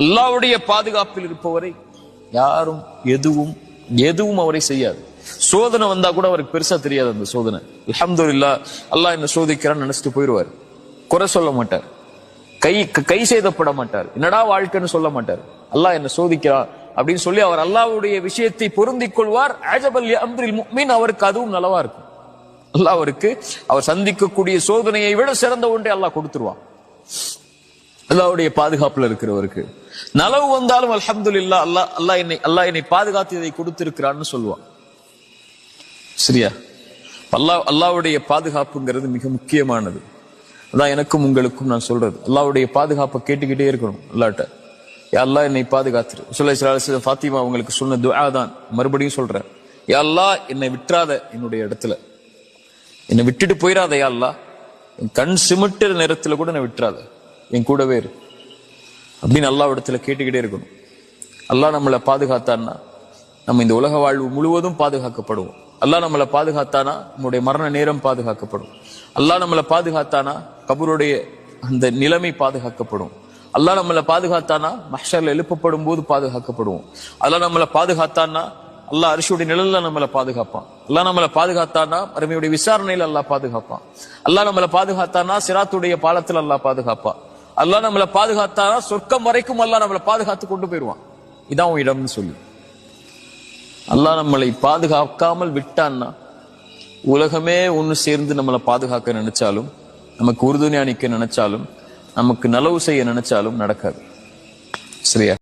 அல்லாவுடைய பாதுகாப்பில் இருப்பவரை யாரும் எதுவும் எதுவும் அவரை செய்யாது. சோதனை வந்தா கூட அவருக்கு பெருசா தெரியாது அந்த சோதனை. அல்ஹம்துலில்லாஹ் அல்லாஹ் என்ன சோதிக்கிறான்னு நினைச்சிட்டு போயிடுவார். குறை சொல்ல மாட்டார். கை கை செய்தப்பட மாட்டார். என்னடா வாழ்க்கைன்னு சொல்ல மாட்டார். அல்லாஹ் என்ன சோதிக்கிறான் அப்படின்னு சொல்லி அவர் அல்லாஹ்வுடைய விஷயத்தை பொருந்திக் கொள்வார். அஜபல் அம்ரில் அவருக்கு அதுவும் நலவா இருக்கும். அல்லாஹ் அவருக்கு அவர் சந்திக்கக்கூடிய சோதனையை விட சிறந்த ஒன்றை அல்லாஹ் கொடுத்துருவான். அல்லாவுடைய பாதுகாப்புல இருக்கிறவருக்கு. நலவு வந்தாலும் அல்ஹம்துலில்லாஹ் அல்லாஹ் அல்லா என்னை அல்லாஹ் என்னை பாதுகாத்து இதை கொடுத்திருக்கிறான்னு சொல்லுவான். சரியா? அல்லாஹ் அல்லாவுடைய பாதுகாப்புங்கிறது மிக முக்கியமானது. அதான் எனக்கும் உங்களுக்கும் நான் சொல்றது. அல்லாவுடைய பாதுகாப்பை கேட்டுக்கிட்டே இருக்கணும் அல்லாட்ட. யா அல்லாஹ் என்னை பாதுகாத்துரு. சொல்ல ஃபாத்திமா உங்களுக்கு சொன்ன துவா தான். மறுபடியும் சொல்றேன். யா அல்லாஹ் என்னை விட்டுறாத என்னுடைய இடத்துல. என்னை விட்டுட்டு போயிடாத யா அல்லாஹ். என் கண் சிமிட்டுற நேரத்தில் கூட என்னை விட்டுறாத. என் கூடவே இரு. அப்படின்னு அல்லாஹ் இடத்துல கேட்டுக்கிட்டே இருக்கணும். அல்லாஹ் நம்மளை பாதுகாத்தான்னா நம்ம இந்த உலக வாழ்வு முழுவதும் பாதுகாக்கப்படுவோம். அல்லாஹ் நம்மளை பாதுகாத்தானா நம்முடைய மரண நேரம் பாதுகாக்கப்படும். அல்லாஹ் நம்மளை பாதுகாத்தானா கபருடைய அந்த நிலைமை பாதுகாக்கப்படும். அல்லாஹ் நம்மளை பாதுகாத்தானா மஹ்ஷர்ல எழுப்பப்படும் போது பாதுகாக்கப்படுவோம். அல்லாஹ் நம்மளை பாதுகாத்தானா அல்லாஹ் அரிசியுடைய நிழல்ல நம்மளை பாதுகாப்பான். அல்லாஹ் நம்மளை பாதுகாத்தானா அருமையுடைய விசாரணையில் அல்லாஹ் பாதுகாப்பான். அல்லாஹ் நம்மளை பாதுகாத்தானா சிராத்துடைய பாலத்தில் அல்லாஹ் பாதுகாப்பான். அல்லாஹ் நம்மளை பாதுகாத்தானா சொர்க்கம் வரைக்கும் அல்லாஹ் நம்மளை பாதுகாத்து கொண்டு போயிடுவான். இதான் உன் இடம்னு சொல்லி. அல்லாஹ் நம்மளை பாதுகாக்காமல் விட்டான்னா உலகமே ஒண்ணு சேர்ந்து நம்மளை பாதுகாக்க நினைச்சாலும் நமக்கு உறுதுணை அணிக்க நினைச்சாலும் நமக்கு நலவு செய்ய நினைச்சாலும் நடக்காது. சரியா?